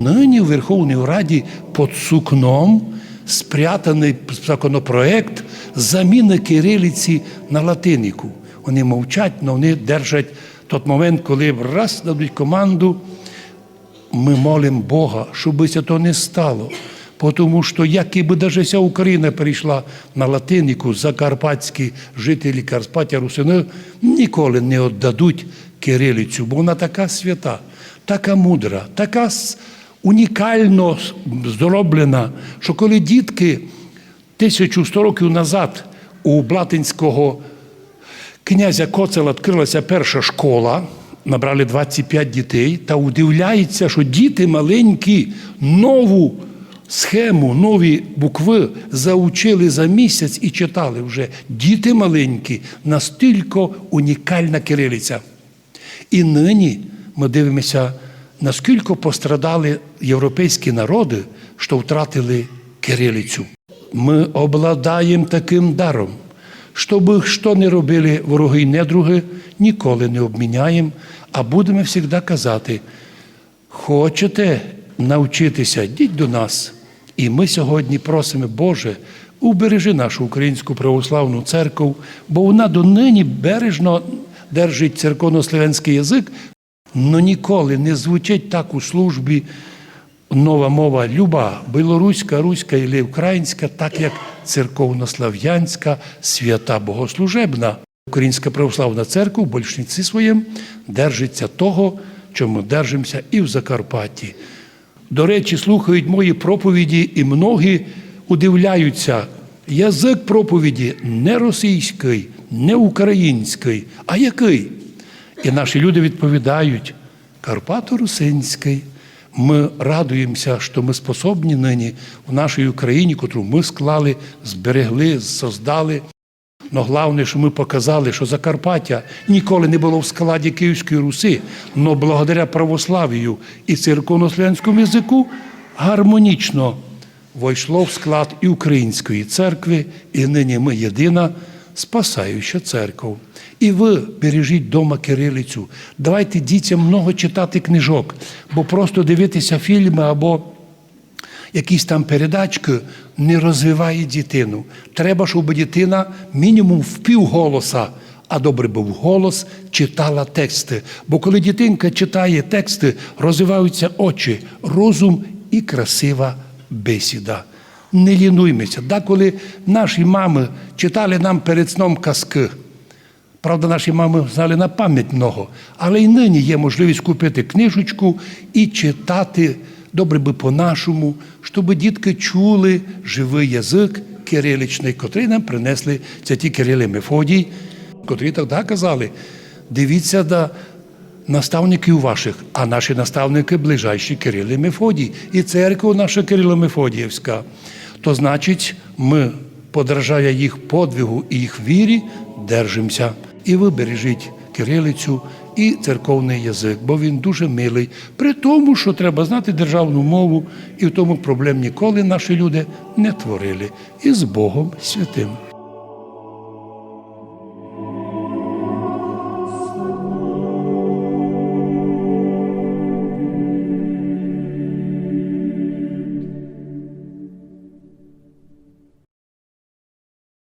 Нині в Верховній Раді під сукном спрятаний законопроект заміни кирилиці на латинику. Вони мовчать, але вони держать той момент, коли раз дадуть команду, ми молимо Бога, щоб це то не стало. Тому що, як і би даже вся Україна перейшла на латинику, закарпатські жителі Карпаття Русини ніколи не віддадуть кирилицю, бо вона така свята, така мудра, така унікально зроблена, що коли дітки 1100 років назад у Блатинського князя Коцела відкрилася перша школа, набрали 25 дітей, та удивляється, що діти маленькі нову схему, нові букви заучили за місяць і читали вже. Діти маленькі, настільки унікальна кирилиця. І нині ми дивимося, наскільки пострадали європейські народи, що втратили кирилицю. Ми обладаємо таким даром, щоб що не робили вороги і недруги, ніколи не обміняємо, а будемо завжди казати: хочете навчитися, йдіть до нас. І ми сьогодні просимо, Боже, убережи нашу українську православну церкву, бо вона донині бережно держить церковнослов'янський язик, але ніколи не звучить так у службі нова мова люба, білоруська, руська і українська, так як церковнослав'янська свята богослужебна. Українська православна церква в більшості своєму держиться того, чому держимося і в Закарпатті. До речі, слухають мої проповіді, і многі удивляються. Язик проповіді не російський, не український, а який? І наші люди відповідають: Карпато-Русинський. Ми радуємося, що ми способні нині в нашій Україні, котру ми склали, зберегли, создали. Но головне, що ми показали, що Закарпаття ніколи не було в складі Київської Руси, але благодаря православію і церковнослов'янському язику гармонічно войшло в склад і української церкви, і нині ми єдина спасаюча церква. І ви бережіть дома кирилицю. Давайте дітям много читати книжок, бо просто дивитися фільми або якісь там передачки не розвиває дитину. Треба, щоб дитина мінімум в півголоса, а добре був голос, читала тексти. Бо коли дитинка читає тексти, розвиваються очі, розум і красива бесіда. Не лінуймося. Да, коли наші мами читали нам перед сном казки. Правда, наші мами знали на пам'ять много, але й нині є можливість купити книжечку і читати добре би по-нашому, щоб дітки чули живий язик кириличний, котрий нам принесли це ті Кирили Мефодій, котрі тоді казали, дивіться до наставників ваших, а наші наставники ближайші Кирили і Мефодій, і церква наша Кирило Мефодіївська. То значить, ми, подражає їх подвигу і їх вірі, держимося. І ви бережіть кирилицю і церковний язик, бо він дуже милий. При тому, що треба знати державну мову, і в тому проблем ніколи наші люди не творили. І з Богом святим.